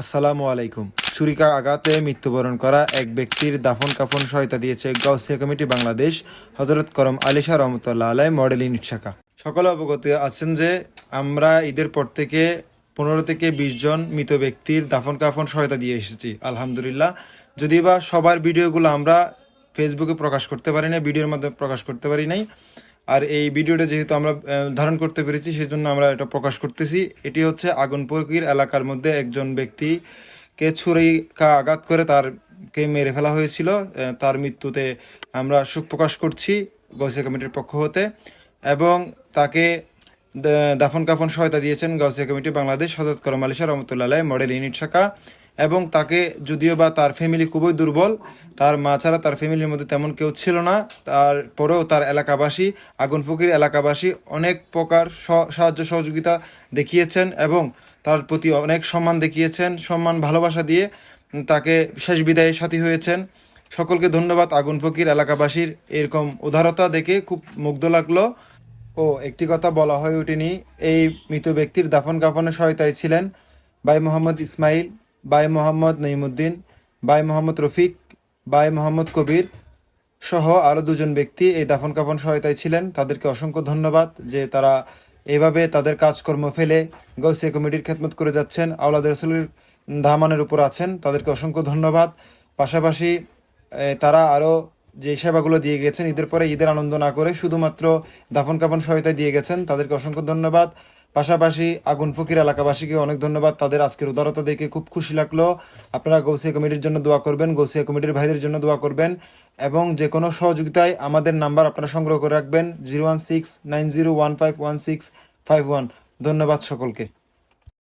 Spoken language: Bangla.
আসসালামু আলাইকুম। ছুরিকা আঘাতে মৃত্যুবরণ করা এক ব্যক্তির দাফন কাফন সহায়তা দিয়েছে গাউসিয়া কমিটি বাংলাদেশ, হজরত করম আলিশা রহমতুল্লাহ আলাই, মডেল ইউনিট শাখা। সকলে অবগত আছেন যে আমরা ঈদের পর থেকে পনেরো থেকে বিশ জন মৃত ব্যক্তির দাফন কাফন সহায়তা দিয়ে এসেছি, আলহামদুলিল্লাহ। যদি বা সবার ভিডিওগুলো আমরা ফেসবুকে প্রকাশ করতে পারি না ভিডিওর মাধ্যমে প্রকাশ করতে পারি নাই আর এই ভিডিওটা যেহেতু আমরা ধারণ করতে পেরেছি সেই জন্য আমরা এটা প্রকাশ করতেছি। এটি হচ্ছে আগুনপুরকির এলাকার মধ্যে একজন ব্যক্তিকে ছুরিকা আঘাত করে তারকে মেরে ফেলা হয়েছিল। তার মৃত্যুতে আমরা শোক প্রকাশ করছি গৌসিয়া কমিটির পক্ষ হতে এবং তাকে দাফন কাফন সহায়তা দিয়েছেন গাউসিয়া কমিটি বাংলাদেশ হজরত করম রহমতুল্লাহ মডেল ইউনিট শাখা। এবং তাকে যদিও বা তার ফ্যামিলি খুবই দুর্বল, তার মা ছাড়া তার ফ্যামিলির মধ্যে তেমন কেউ ছিল না। তারপরেও তার এলাকাবাসী, আগুন ফকির এলাকাবাসী অনেক প্রকার সাহায্য সহযোগিতা দেখিয়েছেন এবং তার প্রতি অনেক সম্মান দেখিয়েছেন, সম্মান, ভালোবাসা দিয়ে তাকে শেষ বিদায়ের সাথী হয়েছেন। সকলকে ধন্যবাদ আগুন ফকির এলাকাবাসীর এরকম উদারতা দেখে খুব মুগ্ধ লাগল। ও, একটি কথা বলা হয়ে ওঠেনি, এই মৃত ব্যক্তির দাফন কাফনের সহায়তায় ছিলেন ভাই মোহাম্মদ ইসমাইল। ভাই মোহাম্মদ নঈমুদ্দিন ভাই মোহাম্মদ রফিক ভাই মোহাম্মদ কবির সহ আরও দুজন ব্যক্তি এই দাফন কাফন সহায়তায় ছিলেন। তাদেরকে অসংখ্য ধন্যবাদ যে তারা এভাবে তাদের কাজকর্ম ফেলে গৌসিয়া কমিটির খেদমত করে যাচ্ছেন, আওলাদ রসুলের ধামানের উপর আছেন। তাদেরকে অসংখ্য ধন্যবাদ। পাশাপাশি তারা আরও যে সেবাগুলো দিয়ে গেছেন, ঈদের পরে ঈদের আনন্দ না করে শুধুমাত্র দাফন কাফন সহায়তায় দিয়ে গেছেন, তাদেরকে অসংখ্য ধন্যবাদ। পাশাপাশি আগুন ফকির এলাকাবাসীকে অনেক ধন্যবাদ। তাদের আজকের উদারতা দেখে খুব খুশি লাগল। আপনারা গৌসিয়া কমিটির জন্য দোয়া করবেন, গৌসিয়া কমিটির ভাইদের জন্য দোয়া করবেন এবং যে কোনো সহযোগিতায় আমাদের নাম্বার আপনারা সংগ্রহ করে রাখবেন, zero one six nine zero one five one six five one. ধন্যবাদ সকলকে।